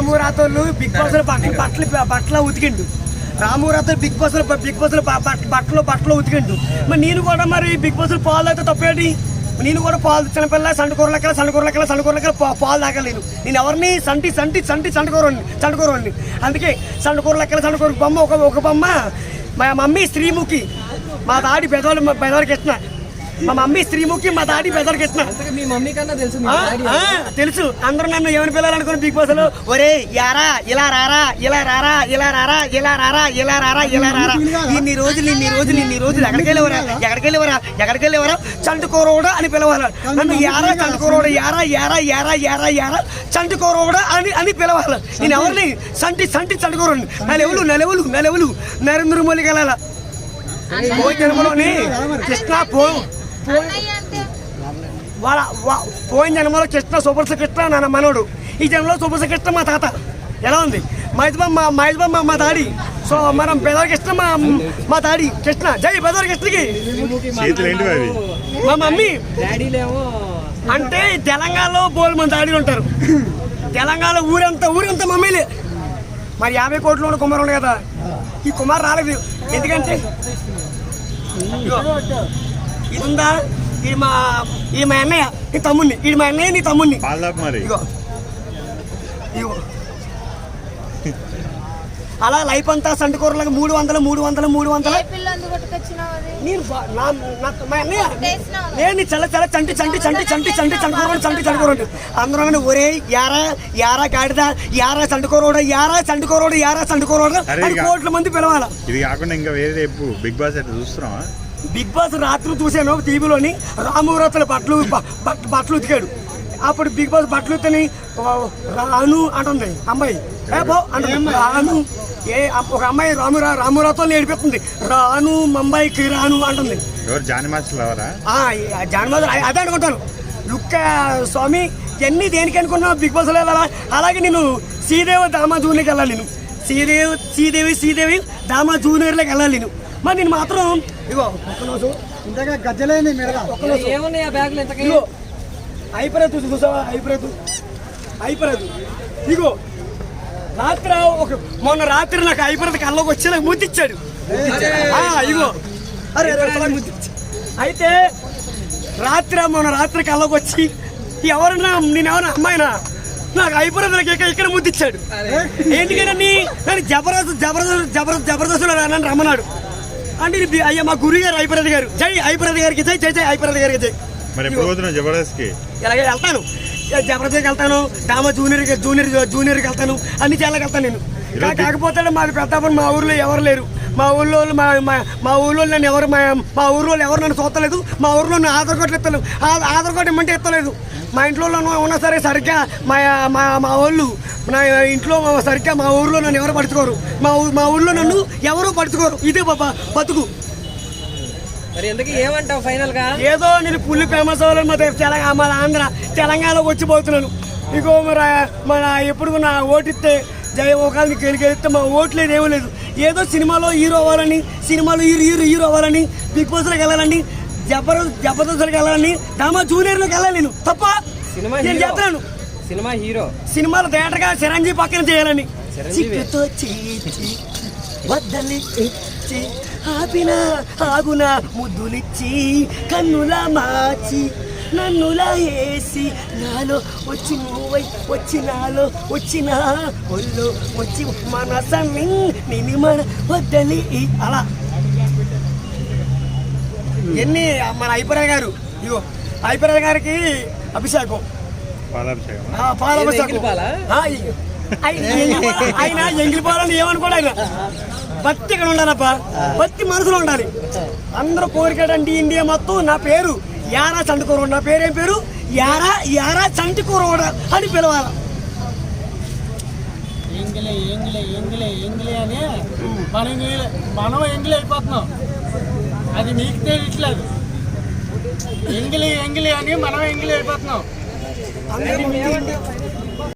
రాము రాతోళ్ళు big బాస్లో బట్టలు బట్టలు ఉతికిండు. రాము రాతోళ్ళు బిగ్ బాస్లో బిగ్ బాస్లో బట్టలు బట్టలు ఉతికిండు. మరి నేను కూడా మరి బిగ్ బాస్లో పాలు అయితే తప్పేంటి? నేను కూడా పాలు చిన్నపిల్ల సంటకూర లెక్కల సంటకూర లెక్కల పా- పాలు తాగలేను నేను. ఎవరిని సంటి సంటి సంటి సంటకూరని సంటకూరని అందుకే సంటకూర లెక్కల సంటకూర బొమ్మ ఒక ఒక బొమ్మ మా మమ్మీ శ్రీముఖి. మా దాడి పెదవాళ్ళు మా పెదవాళ్ళకి ఇచ్చిన మా మమ్మీ స్త్రీముఖి మా దాడి అంతగా మీ మమ్మీ కన్నా తెలుసు తెలుసు. అందరూ నన్ను ఏమని పిల్లలనుకుని బిగ్ బాస్లో ఒరే యారా ఇలా రారా ఇలా రారా ఇలా రారా ఇలా రారా ఇలా రారా ఇలా రారా. ఇన్ని రోజులు ఇన్ని రోజులు ఇన్ని రోజులు ఎక్కడికి వెళ్ళేవరా? ఎక్కడికి వెళ్ళేవరా? ఎక్కడికి వెళ్ళేవరా? చంటుకోరోడా అని పిలవాలి. నన్ను యారా చంటుకోరోడా యారా యారా యారా యారా యారా చంటుకోరోడా అని అని పిలవాలి. నేను ఎవరిని? సంటి సంటి చంటుకోరండి నలెవలు నలెవలు నలెవలు. నరేంద్ర పోయి జన్మలోని కృష్ణ పో. వాళ్ళ వా- పోయిన జన్మలో కృష్ణ సూపర్ కృష్ణ నాన్న మనోడు. ఈ జన్మలో సూపర్ కృష్ణ మా తాత. ఎలా ఉంది? మహేష్ బాబు మా మహేష్ బాబు మా- మా దాడి సో మనం పెదవ కృష్ణ మా మా దాడి కృష్ణ జై పెదవ కృష్ణకి. మా మమ్మీ. అంటే తెలంగాణలో బోల్ మంది దాడి ఉంటారు. తెలంగాణ ఊరంతా ఊరంతా మమ్మీలే. మరి యాభై కోట్లు ఉన్న కుమార్ ఉండే కదా. ఈ కుమార్ రాలేదు. ఎందుకంటే? ఇది ఉందా ఇది మా ఇది మా అన్నయ్య నీ తమ్ముడిని. ఇది మా అన్నయ్య నీ తమ్ముడిని. మరి. ఇగో. ఇగో. అలా లైఫ్ అంతా సంటికూరలకు మూడు వందలు మూడు వందలు మూడు వందలు. నేను మా అన్నయ్య నేను చల్ల చల్ల చంటి చంటి చంటి చంటి చంటి చంటుకోరండి చంటి చంటుకోరండి అందరూ ఒరే యారా యారా గాడిద యారా చంటుకోరోడు యారా చంటుకోరోడు యారా చంటుకోరోడు అని కోట్ల మంది పిలవాల? ఇది కాకుండా ఇంకా వేరే రేపు బిగ్ బాస్ అయితే చూస్తున్నావా? బిగ్ బాస్ రాత్రి చూశాను టీవీలోని రామూరతల బట్టలు బట్టలు ఉతికాడు. అప్పుడు బిగ్ బాస్ బట్టలు ఉత్తని రాను అంటుంది. అమ్మాయి ఏ బో అంటుంది. రాను ఏ ఒక అమ్మాయి రాము రామూరతో నేర్పిస్తుంది రాను ముంబైకి రాను అంటుంది. ఎవరు జాని మాస్టర్లు ఎవరా జానమాద అదే అనుకుంటాను. లుక్క స్వామి ఎన్ని దేనికి అనుకున్నావు బిగ్ బాస్లో వెళ్ళాలా అలాగే నేను శ్రీదేవి దామా జూనియర్కి వెళ్ళాలి నేను. శ్రీదేవి శ్రీదేవి శ్రీదేవి దామా జూనియర్లోకి వెళ్ళాలి నేను. మరి నేను మాత్రం ఇగో ఒక్క నిమిషం. ఇంతగా గజ్జలేని మెడగా ఒక్క నిమిషం. ఏమున్నాయి ఆ బ్యాగ్లో ఇంతకీ? ఇగో అయిపోలేదు చూసావా? అయిపోలేదు అయిపోలేదు ఇగో రాత్రి ఒక మొన్న రాత్రి నాకు అయిపోలేదు కళ్ళకి వచ్చి నాకు ముద్దిచ్చాడు. ఆ, ఇగో. అరే అయితే రాత్రి మొన్న రాత్రి కళ్ళకి వచ్చి ఎవరన్నా నేను ఎవరన్నా అమ్మాయినా నాకు అయిపోలేదు నాకు ఇక్కడ ఇక్కడ ముద్దిచ్చాడు. ఏంటికని నన్ను జబర్దస్త్ జబర్దస్త్ జబర్దస్త్ జబర్దస్త్ నన్ను రమ్మన్నాడు. అంటే అయ్యా మా గురువు గారు. అయిపోలేదు గారు జై అయిపోలేదు గారికి జై జై జై అయిపోలేదు గారికి జై. మరి ఎప్పుడు ఇలాగే వెళ్తాను. జబర్దస్త్కి వెళ్తాను. డామా జూనియర్ జూనియర్ జూనియర్కి వెళ్తాను. అన్ని చాలా వెళ్తాను నేను. కాకపోతే మాది పెద్దాపురం మా ఊర్లో ఎవరు లేరు. మా ఊళ్ళో వాళ్ళు మా మా- ఊళ్ళో నన్ను ఎవరు మా మా ఊర్లో వాళ్ళు ఎవరు నన్ను చూస్తలేదు. మా ఊర్లో నన్ను ఆధార్ కార్డులు ఎత్తలేదు ఆ- ఆధార్ కార్డు ఇమ్మంటే ఎత్తలేదు మా ఇంట్లో ఉన్నా సరే సరిగ్గా మా మా మా వాళ్ళు నా ఇంట్లో సరిగ్గా మా ఊర్లో నన్ను ఎవరు పడుచుకోరు మా ఊ- మా ఊర్లో నన్ను ఎవరు పడుచుకోరు ఇదే బాబా బతుకు. మరి ఎందుకు ఏమంటావు ఫైనల్గా ఏదో నేను పుల్లి ఫేమస్ అవ్వాలని మా తెలంగాణ మన ఆంధ్ర తెలంగాణలోకి వచ్చిపోతున్నాను ఇంకో మరి మన ఎప్పుడు నా ఓటిస్తే జయ ఒకళ్ళని గెలిగితే మా ఓటు లేదు ఏమీ లేదు. ఏదో సినిమాలో హీరో అవ్వాలని సినిమాలో హీరో హీరో హీరో అవ్వాలని బిగ్ బాస్లోకి వెళ్ళాలని జబర్ జబర్దస్త్లోకి వెళ్ళాలని డ్రామా జూనియర్లోకి వెళ్ళాలి నేను. తప్ప సినిమా నేను చెప్తాను సినిమా హీరో. సినిమాలో థియేటర్గా చిరంజీవి పక్కన చేయాలని. చిరంజీవి. చిక్కుతో చీచి వద్దలి ఇచ్చి ఆపిన ఆగున ముద్దులిచ్చి కన్నుల మార్చి నన్నులా వేసి నాలో వచ్చి నువ్వై వచ్చి నాలో వచ్చిన ఒళ్ళు వచ్చి మనసని నిని మన వద్దలి అలా. ఎన్ని మన ఐపరాయ్ గారు ఇగో ఐపరాయ్ గారికి అభిషేకం. పాలాభిషేకం. ఆయన ఎంగిలి- ఆయన ఎంగిలిపాలని ఏమనుకోడు ఆయన. భక్తి ఇక్కడ ఉండాలప్పా. భక్తి మనసులో ఉండాలి. అందరూ కోరికడండి ఇండియా మొత్తం నా పేరు యారా చంటుకోరోడు నా పేరేం పేరు? యారా యారా చంటుకోరోడ అని పిలవాలి. ఎంగిలే ఎంగిలే ఎంగిలే ఎంగిలే అని మనం ఎంగిలే- మనం ఎంగిలి అయిపోతున్నాం. అది నీకు తెలియట్లేదు. ఎంగిలి ఎంగిలి అని మనం ఎంగిలి అయిపోతున్నాం. అందరూ